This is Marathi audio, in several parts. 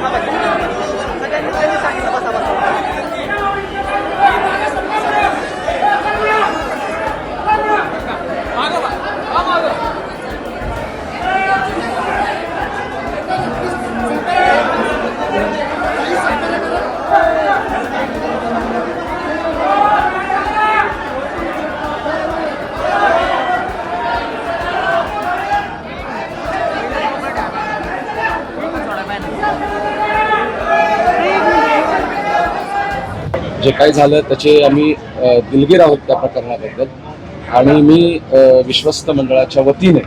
Vale, vale. जे काही झालं त्याचे आम्ही दिलगीर आहोत त्या प्रकरणाबद्दल. आणि मी विश्वस्त मंडळाच्या वतीने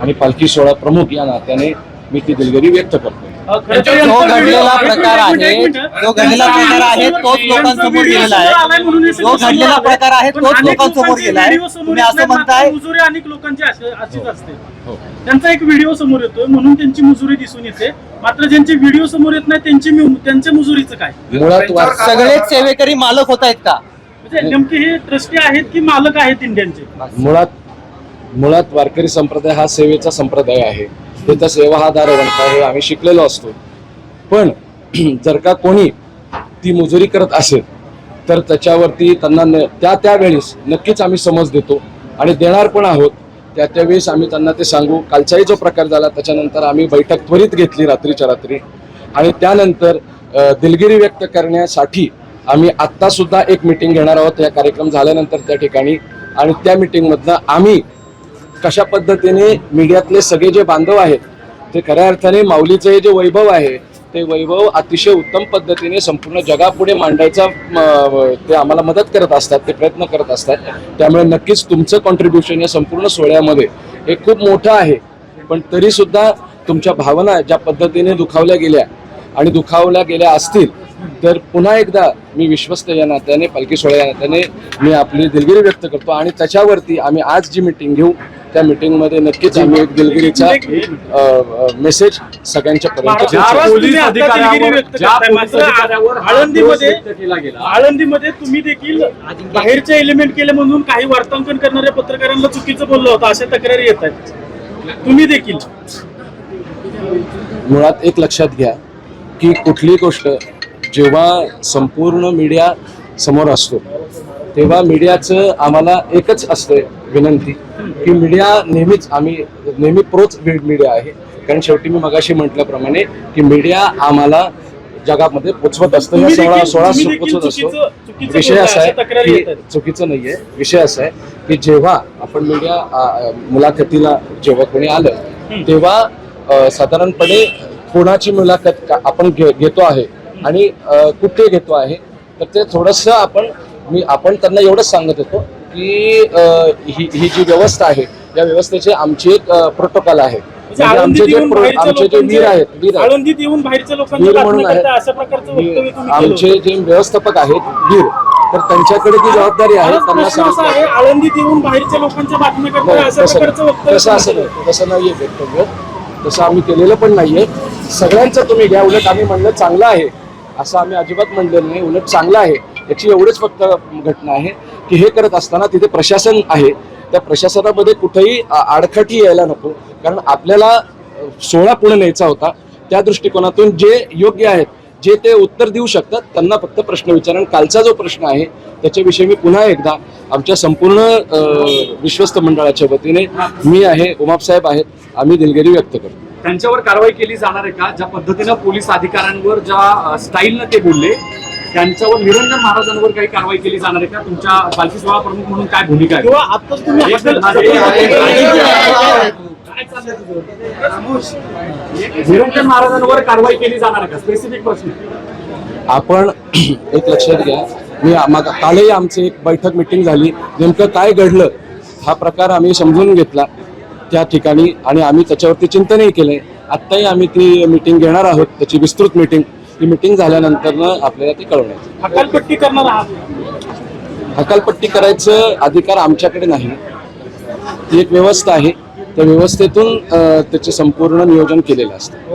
आणि पालखी सोहळा प्रमुख या नात्याने मी ती दिलगिरी व्यक्त करतो. जो घडलेला प्रकार आहे जो घडलेला प्रकार आहे तोच लोकांसमोर गेलेला आहे. जो घडलेला प्रकार आहे तोच लोकांसमोर गेला आहे तुम्ही असं म्हणताय मुजुरी अनेक लोकांची अशी- अशीच असते. हो. त्यांचा एक व्हिडिओ समोर येतोय म्हणून त्यांची मुजुरी दिसून येते. मात्र ज्यांचे व्हिडिओ समोर येत नाही त्यांची मु- त्यांच्या मुजुरीचं काय? मुळात सगळेच सेवेकरी मालक होत आहेत का? म्हणजे नेमके हे ट्रस्टी आहेत की मालक आहेत इंडियनचे? मुळात मुळात वारकरी संप्रदाय हा सेवेचा संप्रदाय आहे. त्याचा सेवा हा दारवंत हे आम्ही शिकलेलो असतो. पण जर का कोणी ती मुजुरी करत असेल तर त्याच्यावरती त्यांना न- त्या त्यावेळेस नक्कीच आम्ही समज देतो आणि देणार पण आहोत. त्या त्यावेळेस आम्ही त्यांना ते सांगू कालचाही जो प्रकार झाला त्याच्यानंतर आम्ही बैठक त्वरित घेतली रात्रीच्या रात्री. आणि त्यानंतर दिलगिरी व्यक्त करण्यासाठी आम्ही आत्तासुद्धा एक मिटिंग घेणार आहोत. या कार्यक्रम झाल्यानंतर त्या ठिकाणी आणि त्या मिटिंगमधनं आम्ही कशा पद्धतीने मीडियातले सगळे जे बांधव आहेत ते खऱ्या अर्थाने माऊलीचं हे जे वैभव आहे ते वैभव अतिशय उत्तम पद्धतीने संपूर्ण जगापुढे मांडायचा ते आम्हाला मदत करत असतात ते प्रयत्न करत असतात. त्यामुळे नक्कीच तुमचं कॉन्ट्रीब्युशन या संपूर्ण सोहळ्यामध्ये हे खूप मोठं आहे. पण तरीसुद्धा तुमच्या भावना ज्या पद्धतीने दुखावल्या गेल्या आणि दुखावल्या गेल्या असतील तर पुन्हा एकदा मी विश्वस्त या नात्याने पालखी सोहळ्या नात्याने मी आपली दिलगिरी व्यक्त करतो आणि त्याच्यावरती आम्ही आज जी मिटिंग घेऊ त्या मिटिंगमध्ये नक्कीच आम्ही एक दिलगिरीचा मेसेज सगळ्यांच्या पर्यंत आळंदीमध्ये तुम्ही देखील बाहेरचे एलिमेंट केले म्हणून काही वार्तांकन करणाऱ्या पत्रकारांना चुकीचं बोललं होतं अशा तक्रारी येत आहेत. तुम्ही देखील. मुळात एक लक्षात घ्या की कुठली गोष्ट जेव्हा संपूर्ण मीडिया समोर असतो तेव्हा मीडियाचं आम्हाला एकच असते विनंती की मीडिया नेहमीच आम्ही नेहमी प्रोच मीडिया आहे. कारण शेवटी मी मगाशी म्हटल्याप्रमाणे की मीडिया आम्हाला जगामध्ये पोचवत असतं. या सोळा सोळा पोचवत असतो. विषय असा आहे की. चुकीचं नाहीये. विषय असा आहे की जेव्हा आपण मीडिया मुलाखतीला जेव्हा कोणी आलं तेव्हा साधारणपणे कोणाची मुलाखत आपण घेतो आहे आणि कुठे घेतो आहे तर ते थोडस आपण मी आपण त्यांना एवढंच सांगत होतो की ही ही जी व्यवस्था आहे या व्यवस्थेचे आमची एक प्रोटोकॉल आहे. म्हणजे म्हणजे आमचे जे आमचे जे वीर आहेत वीर वीर म्हणून आहेत. आमचे. जे व्यवस्थापक आहेत वीर तर त्यांच्याकडे ती जबाबदारी आहे त्यांना सांगितलं आळंदीत येऊन बाहेरच्या लोकांच्या बातम्या करता नाही, अशा तसं असं नाही. तसं नाहीये वक्तव्य. तसं आम्ही केलेलं पण नाहीये. सगळ्यांचं तुम्ही घ्या. उलट आम्ही म्हणलं चांगलं आहे. असं आम्ही अजिबात म्हणलेलं नाही. उलट चांगलं आहे. याची एवढीच फक्त घटना आहे की हे करत असताना तिथे प्रशासन आहे. त्या प्रशासनामध्ये कुठेही आडखटी यायला नको. कारण आपल्याला सोहळा पुढे न्यायचा होता. त्या दृष्टिकोनातून जे योग्य आहेत जे ते उत्तर देऊ शकतात त्यांना फक्त प्रश्न विचार. कालचा जो प्रश्न आहे त्याच्याविषयी मी पुन्हा एकदा आमच्या संपूर्ण विश्वस्त मंडळाच्या वतीने मी आहे उमापसाहेब आहेत आम्ही दिलगिरी व्यक्त करतो. त्यांच्यावर कारवाई केली जाणार आहे का? ज्या पद्धतीनं पोलीस अधिकाऱ्यांवर ज्या स्टाईलनं ते बोलले त्यांच्यावर निरंजन महाराजांवर काही कारवाई केली जाणार आहे का? तुमच्या पालखी सोहळा प्रमुख म्हणून काय भूमिका आहे? किंवा आताच तुम्ही एक हॉटेल- काय चाललंय तुझं? निरंजन महाराजांवर कारवाई केली जाणार आहे का? स्पेसिफिक प्रश्न आपण एक लक्षात घ्या. मी आम्हा- कालही आमची एक बैठक मिटिंग झाली. नेमकं काय घडलं हा प्रकार आम्ही समजून घेतला त्या ठिकाणी आणि आम्ही त्याच्यावरती चिंतनही केलंय. आत्ताही आम्ही ती मिटिंग घेणार आहोत त्याची विस्तृत मिटिंग ती मिटिंग झाल्यानंतर आपल्याला ती कळवण्यात हकालपट्टी करणार आहात? हकालपट्टी करायचं अधिकार आमच्याकडे नाही. ती एक व्यवस्था आहे. त्या व्यवस्थेतून त्याचे संपूर्ण नियोजन केलेलं असतं.